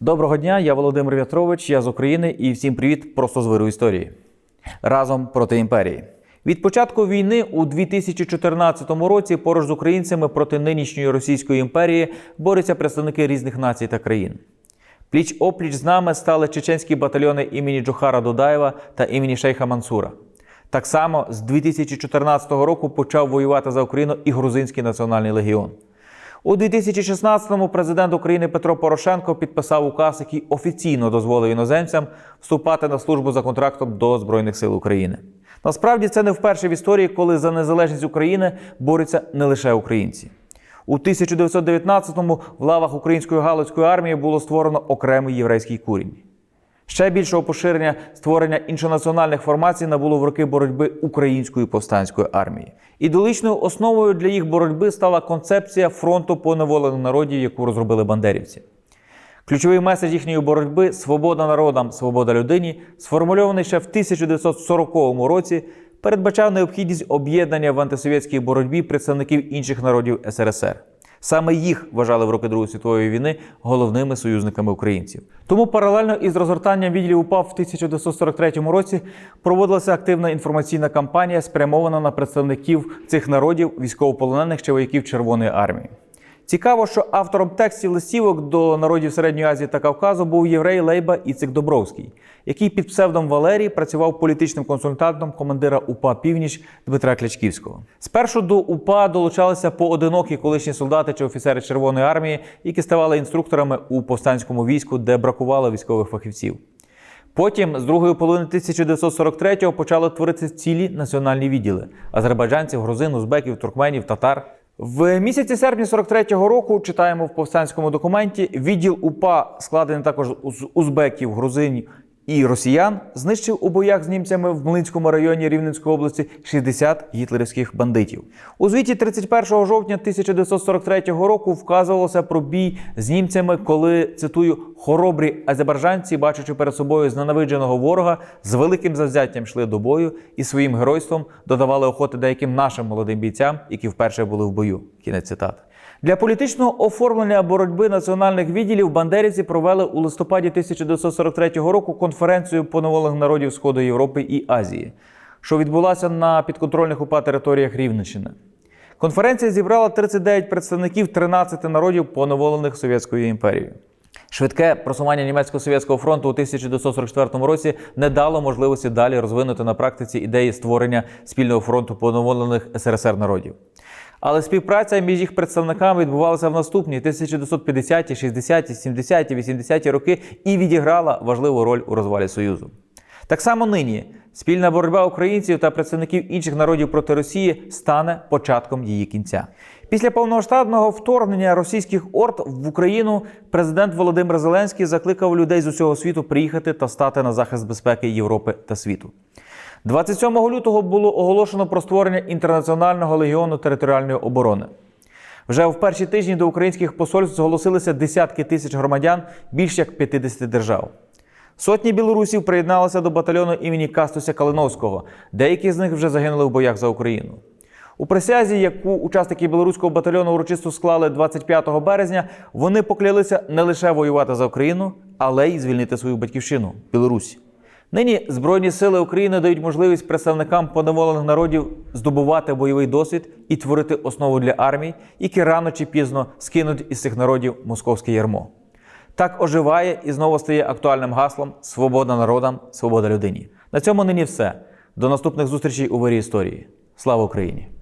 Доброго дня, я Володимир В'ятрович, я з України і всім привіт просто з виру історії. Разом проти імперії. Від початку війни у 2014 році поруч з українцями проти нинішньої Російської імперії борються представники різних націй та країн. Пліч опліч з нами стали чеченські батальйони імені Джохара Дудаєва та імені Шейха Мансура. Так само з 2014 року почав воювати за Україну і Грузинський національний легіон. У 2016-му президент України Петро Порошенко підписав указ, який офіційно дозволив іноземцям вступати на службу за контрактом до Збройних сил України. Насправді це не вперше в історії, коли за незалежність України борються не лише українці. У 1919-му в лавах української галицької армії було створено окремий єврейський курінь. Ще більшого поширення створення іншонаціональних формацій набуло в роки боротьби української повстанської армії. Ідеологічною основою для їх боротьби стала концепція фронту поневолених народів, яку розробили бандерівці. Ключовий меседж їхньої боротьби свобода народам, свобода людині, сформульований ще в 1940 році, передбачав необхідність об'єднання в антисовєтській боротьбі представників інших народів СРСР. Саме їх вважали в роки Другої світової війни головними союзниками українців. Тому паралельно із розгортанням відділів УПА в 1943 році проводилася активна інформаційна кампанія, спрямована на представників цих народів, військовополонених чи вояків Червоної армії. Цікаво, що автором текстів листівок до народів Середньої Азії та Кавказу був єврей Лейба Іцик Добровський, який під псевдом Валерій працював політичним консультантом командира УПА Північ Дмитра Клячківського. Спершу до УПА долучалися поодинокі колишні солдати чи офіцери Червоної армії, які ставали інструкторами у повстанському війську, де бракувало військових фахівців. Потім, з другої половини 1943-го, почали творитися цілі національні відділи азербайджанців, грузин, узбеків, туркменів, татар. В місяці серпня 43-го року читаємо в повстанському документі відділ УПА, складений також з узбеків, грузинів і росіян, знищив у боях з німцями в Млинському районі Рівненської області 60 гітлерівських бандитів. У звіті 31 жовтня 1943 року вказувалося про бій з німцями, коли цитую хоробрі азербайджанці, бачачи перед собою зненавидженого ворога, з великим завзяттям йшли до бою і своїм геройством додавали охоти деяким нашим молодим бійцям, які вперше були в бою. Кінець цитати. Для політичного оформлення боротьби національних відділів бандерівці провели у листопаді 1943 року конференцію поневолених народів Сходу Європи і Азії, що відбулася на підконтрольних УПА територіях Рівненщини. Конференція зібрала 39 представників 13 народів, поневолених Совєтською імперією. Швидке просування німецько-совєтського фронту у 1944 році не дало можливості далі розвинути на практиці ідеї створення спільного фронту поневолених СРСР народів. Але співпраця між їх представниками відбувалася в наступні 1950-ті, 60-ті, 70-ті, 80-ті роки і відіграла важливу роль у розвалі Союзу. Так само нині спільна боротьба українців та представників інших народів проти Росії стане початком її кінця. Після повномасштабного вторгнення російських орд в Україну президент Володимир Зеленський закликав людей з усього світу приїхати та стати на захист безпеки Європи та світу. 27 лютого було оголошено про створення інтернаціонального легіону територіальної оборони. Вже в перші тижні до українських посольств зголосилися десятки тисяч громадян більш як 50 держав. Сотні білорусів приєдналися до батальйону імені Кастуся Калиновського. Деякі з них вже загинули в боях за Україну. У присязі, яку учасники білоруського батальйону урочисто склали 25 березня, вони поклялися не лише воювати за Україну, але й звільнити свою батьківщину Білорусь. Нині Збройні сили України дають можливість представникам поневолених народів здобувати бойовий досвід і творити основу для армій, які рано чи пізно скинуть із цих народів московське ярмо. Так оживає і знову стає актуальним гаслом Свобода народам, свобода людині. На цьому нині все. До наступних зустрічей у вирі історії. Слава Україні!